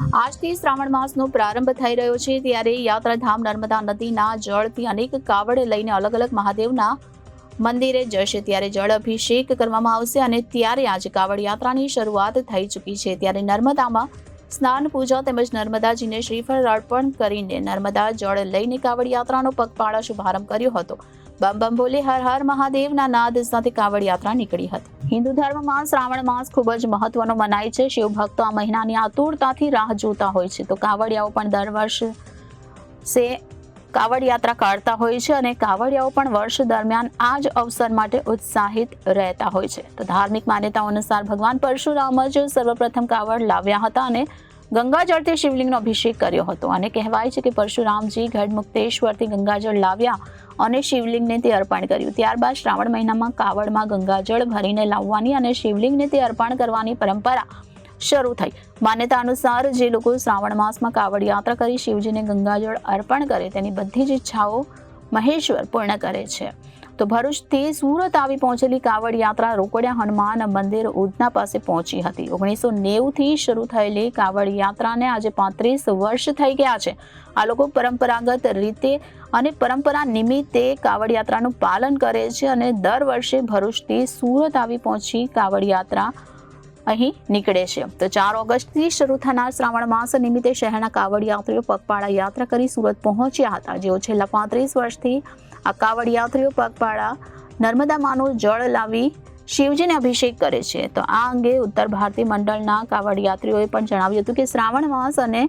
આજથી શ્રાવણ માસનો પ્રારંભ થઈ રહ્યો છે ત્યારે યાત્રાધામ નર્મદા નદીના જળથી અનેક કાવડ લઈને અલગ અલગ મહાદેવના મંદિરે જશે ત્યારે જળ અભિષેક કરવામાં આવશે અને ત્યારે આજે કાવડ યાત્રાની શરૂઆત થઈ ચૂકી છે. ત્યારે નર્મદામાં સ્નાન, પૂજા તેમજ નર્મદાજીને શ્રીફળ અર્પણ કરીને નર્મદા જળ લઈને કાવડ યાત્રાનો પગપાળા શુભારંભ કર્યો હતો. બમ બમ ભોલે હર હર મહાદેવના નાદ સાથે કાવડ યાત્રા નીકળી હતી. હિન્દુ ધર્મમાં શ્રાવણ માસ ખૂબ જ મહત્વનો મનાય છે. શિવ ભક્તો આ મહિનાની આતુરતાથી રાહ જોતા હોય છે. તો કાવડિયાઓ પણ દર વર્ષે કાવડ યાત્રા કાઢતા હોય છે અને કાવડિયાઓ પણ વર્ષ દરમિયાન આ જ અવસર માટે ઉત્સાહિત રહેતા હોય છે. તો ધાર્મિક માન્યતાઓ અનુસાર ભગવાન પરશુરામ જ સર્વપ્રથમ કાવડ લાવ્યા હતા અને ગંગાજળથી શિવલિંગનો અભિષેક કર્યો હતો. અને કહેવાય છે કે પરશુરામજી ગઢમુક્તેશ્વરથી ગંગાજળ લાવ્યા અને શિવલિંગને તે અર્પણ કર્યું. ત્યારબાદ શ્રાવણ મહિનામાં કાવડમાં ગંગાજળ ભરીને લાવવાની અને શિવલિંગને તે અર્પણ કરવાની પરંપરા શરૂ થઈ. માન્યતા અનુસાર જે લોકો શ્રાવણ માસમાં કાવડ યાત્રા કરી શિવજીને ગંગાજળ અર્પણ કરે, તેની બધી જ ઈચ્છાઓ મહેશ્વર પૂર્ણ કરે છે. તો ભરૂચથી સુરત આવી પહોંચેલી કાવડ યાત્રા રોકડિયા હનુમાન મંદિર ઉધના પાસે પહોંચી હતી. ઓગણીસો નેવુંથી શરૂ થયેલી કાવડ યાત્રાને આજે પાંત્રીસ વર્ષ થઈ ગયા છે. આ લોકો પરંપરાગત રીતે અને પરંપરા નિમિત્તે કાવડ યાત્રાનું પાલન કરે છે અને દર વર્ષે ભરૂચથી સુરત આવી પહોંચી કાવડ યાત્રા અહીં નીકળે છે. તો ચાર ઓગસ્ટથી શરૂ થનાર શ્રાવણ માસ નિમિત્તે શહેરના કાવડ યાત્રીઓ પગપાળા યાત્રા કરી સુરત પહોંચ્યા હતા. જેઓ છેલ્લા પાંત્રીસ વર્ષથી આ કાવડ યાત્રીઓ પગપાળા નર્મદા માનું જળ લાવી શિવજીને અભિષેક કરે છે. તો આ અંગે ઉત્તર ભારતીય મંડળના કાવડ યાત્રીઓએ પણ જણાવ્યું હતું કે શ્રાવણ માસ અને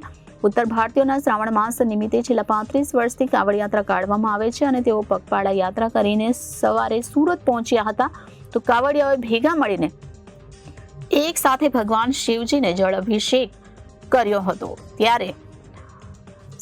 ઉત્તર ભારતીયોના શ્રાવણ માસ નિમિત્તે છેલ્લા પાંત્રીસ વર્ષથી કાવડ યાત્રા કાઢવામાં આવે છે અને તેઓ પગપાળા યાત્રા કરીને સવારે સુરત પહોંચ્યા હતા. તો કાવડિયાઓએ ભેગા મળીને એક સાથે ભગવાન શિવજીને જળ અભિષેક કર્યો હતો. ત્યારે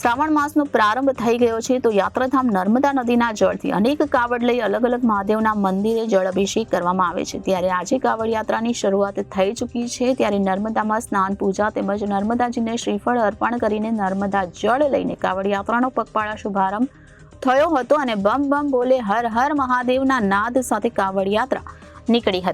શ્રાવણ માસનો પ્રારંભ થઈ ગયો છે તો યાત્રાધામ નર્મદા નદીના જળથી અનેક કાવડ લઈ અલગ અલગ મહાદેવના મંદિરે જળ અભિષેક કરવામાં આવે છે. ત્યારે આજે કાવડ યાત્રાની શરૂઆત થઈ ચૂકી છે. ત્યારે નર્મદામાં સ્નાન, પૂજા તેમજ નર્મદાજીને શ્રીફળ અર્પણ કરીને નર્મદા જળ લઈને કાવડ યાત્રાનો પગપાળા શુભારંભ થયો હતો અને બમ બમ બોલે હર હર મહાદેવના નાદ સાથે કાવડ યાત્રા નીકળી હતી.